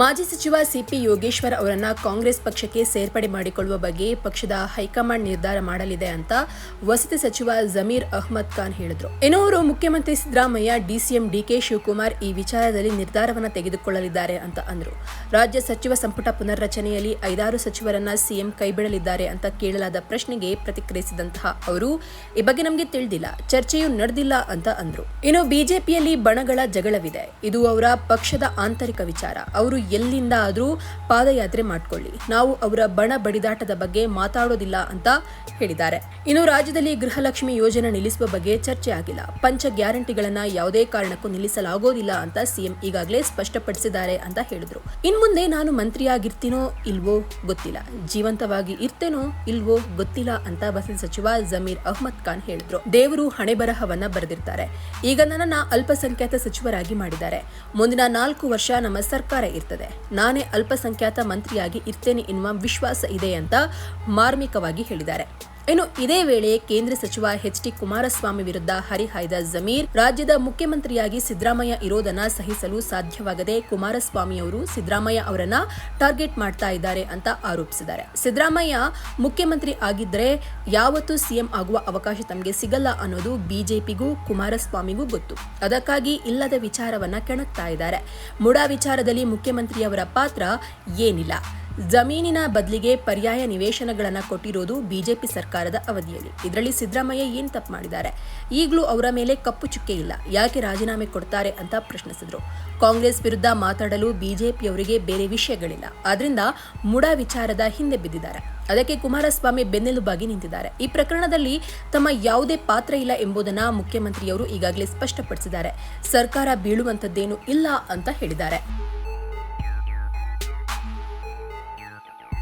ಮಾಜಿ ಸಚಿವ ಸಿಪಿ ಯೋಗೇಶ್ವರ್ ಅವರನ್ನ ಕಾಂಗ್ರೆಸ್ ಪಕ್ಷಕ್ಕೆ ಸೇರ್ಪಡೆ ಮಾಡಿಕೊಳ್ಳುವ ಬಗ್ಗೆ ಪಕ್ಷದ ಹೈಕಮಾಂಡ್ ನಿರ್ಧಾರ ಮಾಡಲಿದೆ ಅಂತ ವಸತಿ ಸಚಿವ ಜಮೀರ್ ಅಹ್ಮದ್ ಖಾನ್ ಹೇಳಿದ್ರು. ಇನ್ನು ಅವರು ಮುಖ್ಯಮಂತ್ರಿ ಸಿದ್ದರಾಮಯ್ಯ ಡಿಸಿಎಂ ಡಿಕೆ ಶಿವಕುಮಾರ್ ಈ ವಿಚಾರದಲ್ಲಿ ನಿರ್ಧಾರವನ್ನು ತೆಗೆದುಕೊಳ್ಳಲಿದ್ದಾರೆ ಅಂತ ಅಂದರು. ರಾಜ್ಯ ಸಚಿವ ಸಂಪುಟ ಪುನರ್ರಚನೆಯಲ್ಲಿ ಐದಾರು ಸಚಿವರನ್ನ ಸಿಎಂ ಕೈಬಿಡಲಿದ್ದಾರೆ ಅಂತ ಕೇಳಲಾದ ಪ್ರಶ್ನೆಗೆ ಪ್ರತಿಕ್ರಿಯಿಸಿದಂತಹ ಅವರು, ಈ ಬಗ್ಗೆ ನಮಗೆ ತಿಳಿದಿಲ್ಲ, ಚರ್ಚೆಯೂ ನಡೆದಿಲ್ಲ ಅಂತ ಅಂದ್ರು. ಇನ್ನು ಬಿಜೆಪಿಯಲ್ಲಿ ಬಣಗಳ ಜಗಳವಿದೆ. ಇದು ಅವರ ಪಕ್ಷದ ಆಂತರಿಕ ವಿಚಾರ. ಅವರು ಎಲ್ಲಿಂದ ಆದರೂ ಪಾದಯಾತ್ರೆ ಮಾಡ್ಕೊಳ್ಳಿ. ನಾವು ಅವರ ಬಣ ಬಡಿದಾಟದ ಬಗ್ಗೆ ಮಾತಾಡೋದಿಲ್ಲ ಅಂತ ಹೇಳಿದ್ದಾರೆ. ಇನ್ನು ರಾಜ್ಯದಲ್ಲಿ ಗೃಹಲಕ್ಷ್ಮಿ ಯೋಜನೆ ನಿಲ್ಲಿಸುವ ಬಗ್ಗೆ ಚರ್ಚೆ ಆಗಿಲ್ಲ. ಪಂಚ ಗ್ಯಾರಂಟಿಗಳನ್ನ ಯಾವುದೇ ಕಾರಣಕ್ಕೂ ನಿಲ್ಲಿಸಲಾಗೋದಿಲ್ಲ ಅಂತ ಸಿಎಂ ಈಗಾಗಲೇ ಸ್ಪಷ್ಟಪಡಿಸಿದ್ದಾರೆ ಅಂತ ಹೇಳಿದ್ರು. ಇನ್ ಮುಂದೆ ನಾನು ಮಂತ್ರಿಯಾಗಿರ್ತೀನೋ ಇಲ್ವೋ ಗೊತ್ತಿಲ್ಲ. ಜೀವಂತವಾಗಿ ಇರ್ತೇನೋ ಇಲ್ವೋ ಗೊತ್ತಿಲ್ಲ ಅಂತ ವಸತಿ ಸಚಿವ ಜಮೀರ್ ಅಹ್ಮದ್ ಖಾನ್ ಹೇಳಿದ್ರು. ದೇವರು ಹಣೆ ಬರಹವನ್ನ ಬರೆದಿರ್ತಾರೆ. ಈಗ ನನ್ನನ್ನ ಅಲ್ಪಸಂಖ್ಯಾತ ಸಚಿವರಾಗಿ ಮಾಡಿದ್ದಾರೆ. ಮುಂದಿನ ನಾಲ್ಕು ವರ್ಷ ನಮ್ಮ ಸರ್ಕಾರ ಇರ್ತದೆ. ನಾನೇ ಅಲ್ಪಸಂಖ್ಯಾತ ಮಂತ್ರಿಯಾಗಿ ಇರ್ತೇನೆ ಎನ್ನುವ ವಿಶ್ವಾಸ ಇದೆ ಅಂತ ಮಾರ್ಮಿಕವಾಗಿ ಹೇಳಿದ್ದಾರೆ. ಇನ್ನು ಇದೇ ವೇಳೆ ಕೇಂದ್ರ ಸಚಿವ ಎಚ್ ಡಿ ಕುಮಾರಸ್ವಾಮಿ ವಿರುದ್ಧ ಹರಿಹಾಯ್ದ ಜಮೀರ್, ರಾಜ್ಯದ ಮುಖ್ಯಮಂತ್ರಿಯಾಗಿ ಸಿದ್ದರಾಮಯ್ಯ ಇರೋದನ್ನ ಸಹಿಸಲು ಸಾಧ್ಯವಾಗದೆ ಕುಮಾರಸ್ವಾಮಿ ಅವರು ಸಿದ್ದರಾಮಯ್ಯ ಅವರನ್ನ ಟಾರ್ಗೆಟ್ ಮಾಡ್ತಾ ಇದ್ದಾರೆ ಅಂತ ಆರೋಪಿಸಿದ್ದಾರೆ. ಸಿದ್ದರಾಮಯ್ಯ ಮುಖ್ಯಮಂತ್ರಿ ಆಗಿದ್ರೆ ಯಾವತ್ತೂ ಸಿಎಂ ಆಗುವ ಅವಕಾಶ ತಮಗೆ ಸಿಗಲ್ಲ ಅನ್ನೋದು ಬಿಜೆಪಿಗೂ ಕುಮಾರಸ್ವಾಮಿಗೂ ಗೊತ್ತು. ಅದಕ್ಕಾಗಿ ಇಲ್ಲದ ವಿಚಾರವನ್ನ ಕೆಣಕ್ತಾ ಇದ್ದಾರೆ. ಮುಡಾ ವಿಚಾರದಲ್ಲಿ ಮುಖ್ಯಮಂತ್ರಿಯವರ ಪಾತ್ರ ಏನಿಲ್ಲ. ಜಮೀನಿನ ಬದಲಿಗೆ ಪರ್ಯಾಯ ನಿವೇಶನಗಳನ್ನು ಕೊಟ್ಟಿರೋದು ಬಿಜೆಪಿ ಸರ್ಕಾರದ ಅವಧಿಯಲ್ಲಿ. ಇದರಲ್ಲಿ ಸಿದ್ದರಾಮಯ್ಯ ಏನು ತಪ್ಪು ಮಾಡಿದ್ದಾರೆ? ಈಗಲೂ ಅವರ ಮೇಲೆ ಕಪ್ಪು ಚುಕ್ಕೆ ಇಲ್ಲ. ಯಾಕೆ ರಾಜೀನಾಮೆ ಕೊಡ್ತಾರೆ ಅಂತ ಪ್ರಶ್ನಿಸಿದರು. ಕಾಂಗ್ರೆಸ್ ವಿರುದ್ಧ ಮಾತಾಡಲು ಬಿಜೆಪಿಯವರಿಗೆ ಬೇರೆ ವಿಷಯಗಳಿಲ್ಲ. ಆದ್ರಿಂದ ಮುಡ ವಿಚಾರದ ಹಿಂದೆ ಬಿದ್ದಿದ್ದಾರೆ. ಅದಕ್ಕೆ ಕುಮಾರಸ್ವಾಮಿ ಬೆನ್ನೆಲುಬಾಗಿ ನಿಂತಿದ್ದಾರೆ. ಈ ಪ್ರಕರಣದಲ್ಲಿ ತಮ್ಮ ಯಾವುದೇ ಪಾತ್ರ ಇಲ್ಲ ಎಂಬುದನ್ನ ಮುಖ್ಯಮಂತ್ರಿಯವರು ಈಗಾಗಲೇ ಸ್ಪಷ್ಟಪಡಿಸಿದ್ದಾರೆ. ಸರ್ಕಾರ ಬೀಳುವಂಥದ್ದೇನೂ ಇಲ್ಲ ಅಂತ ಹೇಳಿದ್ದಾರೆ.